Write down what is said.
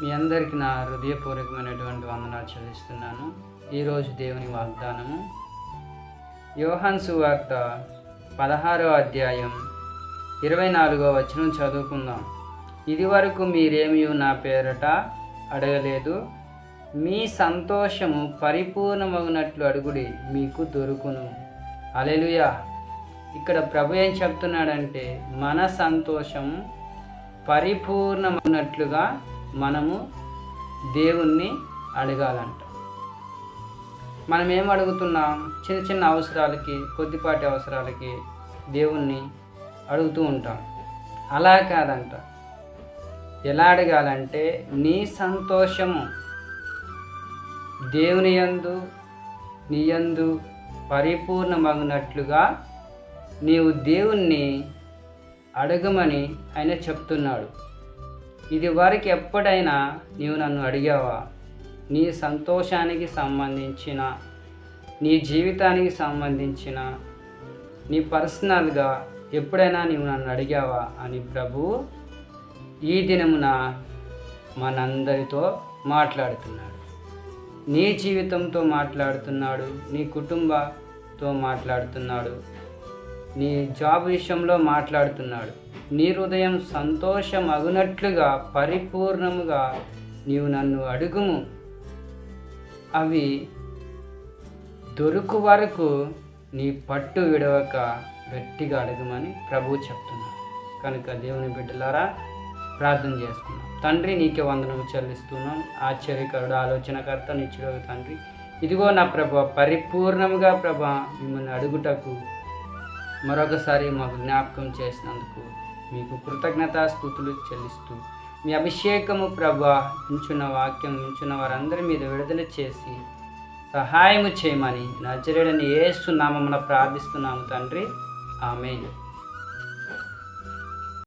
మీ అందరికీ నా హృదయపూర్వకమైనటువంటి వందనాలు చెల్లిస్తున్నాను. ఈరోజు దేవుని వాగ్దానము. యోహాన్ సువార్త పదహారో అధ్యాయం ఇరవై నాలుగో వచనం చదువుకుందాం. ఇదివరకు మీరేమీ నా పేరట అడగలేదు. మీ సంతోషము పరిపూర్ణమగినట్లు అడుగుడి మీకు దొరుకును. అలెలుయా ఇక్కడ ప్రభు ఏం చెప్తున్నాడంటే మన సంతోషం పరిపూర్ణమైనట్లుగా మనము దేవుణ్ణి అడగాలంట. మనం ఏం అడుగుతున్నాం? చిన్న చిన్న అవసరాలకి కొద్దిపాటి అవసరాలకి దేవుణ్ణి అడుగుతూ ఉంటాం. అలా కాదంట. ఎలా అడగాలంటే నీ సంతోషము దేవుని యందు నీ యందు పరిపూర్ణమగినట్లుగా నీవు దేవుణ్ణి అడగమని ఆయన చెప్తున్నాడు. ఇది వరకు ఎప్పుడైనా నీవు నన్ను అడిగావా? నీ సంతోషానికి సంబంధించిన నీ జీవితానికి సంబంధించిన నీ పర్సనల్గా ఎప్పుడైనా నీవు నన్ను అడిగావా అని ప్రభు ఈ దినమున మనందరితో మాట్లాడుతున్నాడు. నీ జీవితంతో మాట్లాడుతున్నాడు నీ కుటుంబతో మాట్లాడుతున్నాడు. నీ జాబ్ విషయంలో మాట్లాడుతున్నాడు. నీ హృదయం సంతోషం అగునట్లుగా పరిపూర్ణముగా నీవు నన్ను అడుగుము. అవి దొరుకు వరకు నీ పట్టు విడవక గట్టిగా అడగమని ప్రభువు చెప్తున్నాడు. కనుక దేవుని బిడ్డలారా ప్రార్థన చేసుకున్నాం తండ్రి నీకే వందనము చెల్లిస్తున్నాం. ఆశ్చర్యకరుడు ఆలోచనకర్త నిచ్చుడు తండ్రి. ఇదిగో నా ప్రభ పరిపూర్ణముగా ప్రభ మిమ్మల్ని అడుగుటకు మరొకసారి మాకు జ్ఞాపకం చేసినందుకు మీకు కృతజ్ఞతాస్థుతులు చెల్లిస్తూ మీ అభిషేకము ప్రభా ఉంచున్న వాక్యం ఉంచున్న వారందరి మీద విడుదల చేసి సహాయము చేయమని నజరుడని ఏస్తున్నామన్న ప్రార్థిస్తున్నాము తండ్రి. ఆమె